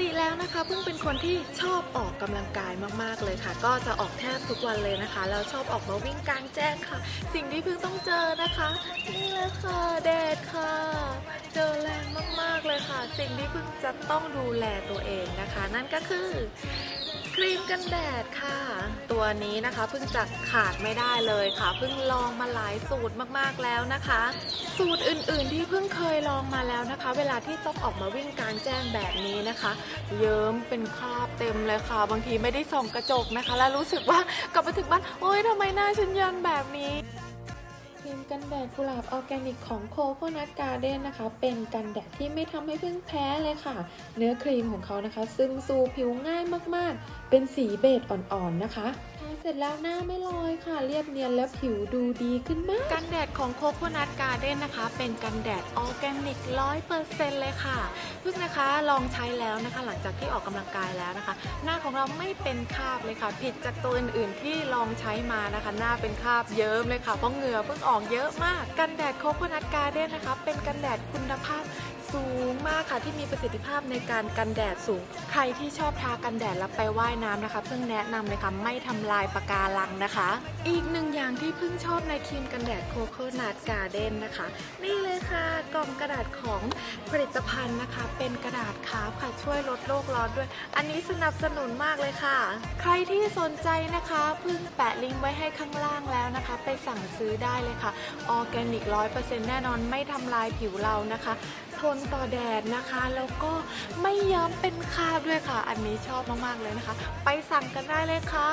ติแล้วนะคะเพิ่งเป็นคนที่ชอบออกกำลังกายมากๆเลยค่ะ ก็จะออกแทบทุกวันเลยนะคะแล้วชอบออกมาวิ่งกลางแจ้งค่ะ สิ่งที่เพิ่งต้องเจอนะคะ นี่เลยค่ะแดดค่ะ เจอแรงมากๆเลยค่ะ สิ่งที่เพิ่งจะต้องดูแลตัวเองนะคะ นั่นก็คือ ครีมกันแดดค่ะ ตัวนี้นะคะเพิ่งจะขาดไม่ได้เลยค่ะ เพิ่งลองมาหลายสูตรมากๆแล้วนะคะ สูตรอื่นๆที่เพิ่งเคยลองมาแล้วนะคะ เวลาที่ต้องออกมาวิ่งกลางแจ้งแบบนี้นะคะ เยิ้มเป็นคราบเต็มเลยค่ะ บางทีไม่ได้ส่องกระจกนะคะ แล้วรู้สึกว่ากลับมาถึงบ้านโอ๊ยทำไมหน้าฉันยันแบบนี้ กันแดดกุหลาบออร์แกนิกของโคโคนัทการ์เด้นนะคะ เป็นกันแดดที่ไม่ทำให้พึ่งแพ้เลยค่ะ เนื้อครีมของเขานะคะ ซึมซูผิวง่ายมากๆ เป็นสีเบจอ่อนๆนะคะ ร็จแล้วหน้าไม่ลอยค่ะเรียบเนียนและผิวดูดีขึ้นมาก กันแดดของโคโคนัทการ์เด้นนะคะ เป็นกันแดดออร์แกนิกร้อยเปอร์เซ็นต์เลยค่ะพึ่งนะคะลองใช้แล้วนะคะ หลังจากที่ออกกำลังกายแล้วนะคะ หน้าของเราไม่เป็นคราบเลยค่ะ ผิดจากตัวอื่นๆที่ลองใช้มานะคะ หน้าเป็นคราบเยิ้มเลยค่ะเพราะเหงื่อเพิ่งออกเยอะมาก กันแดดโคโคนัทการ์เด้นนะคะ เป็นกันแดดคุณภาพ สูงมากค่ะที่มีประสิทธิภาพในการกันแดดสูง ใครที่ชอบทากันแดดแล้วไปว่ายน้ำนะคะ เพิ่งแนะนำเลยค่ะไม่ทำลายปะการังนะคะ อีกหนึ่งอย่างที่เพิ่งชอบในครีมกันแดดโคโคนัทการ์เด้นนะคะ นี่เลยค่ะกล่องกระดาษของผลิตภัณฑ์นะคะ เป็นกระดาษคาร์บค่ะช่วยลดโลกร้อนด้วย อันนี้สนับสนุนมากเลยค่ะ ใครที่สนใจนะคะเพิ่งแปะลิงก์ไว้ให้ข้างล่างแล้วนะคะ ไปสั่งซื้อได้เลยค่ะออร์แกนิกร้อยเปอร์เซ็นต์แน่นอนไม่ทำลายผิวเรานะคะทนต่อแดดนะคะ แล้วก็ไม่ย้อมเป็นคราบด้วยค่ะ อันนี้ชอบมากๆเลยนะคะ ไปสั่งกันได้เลยค่ะ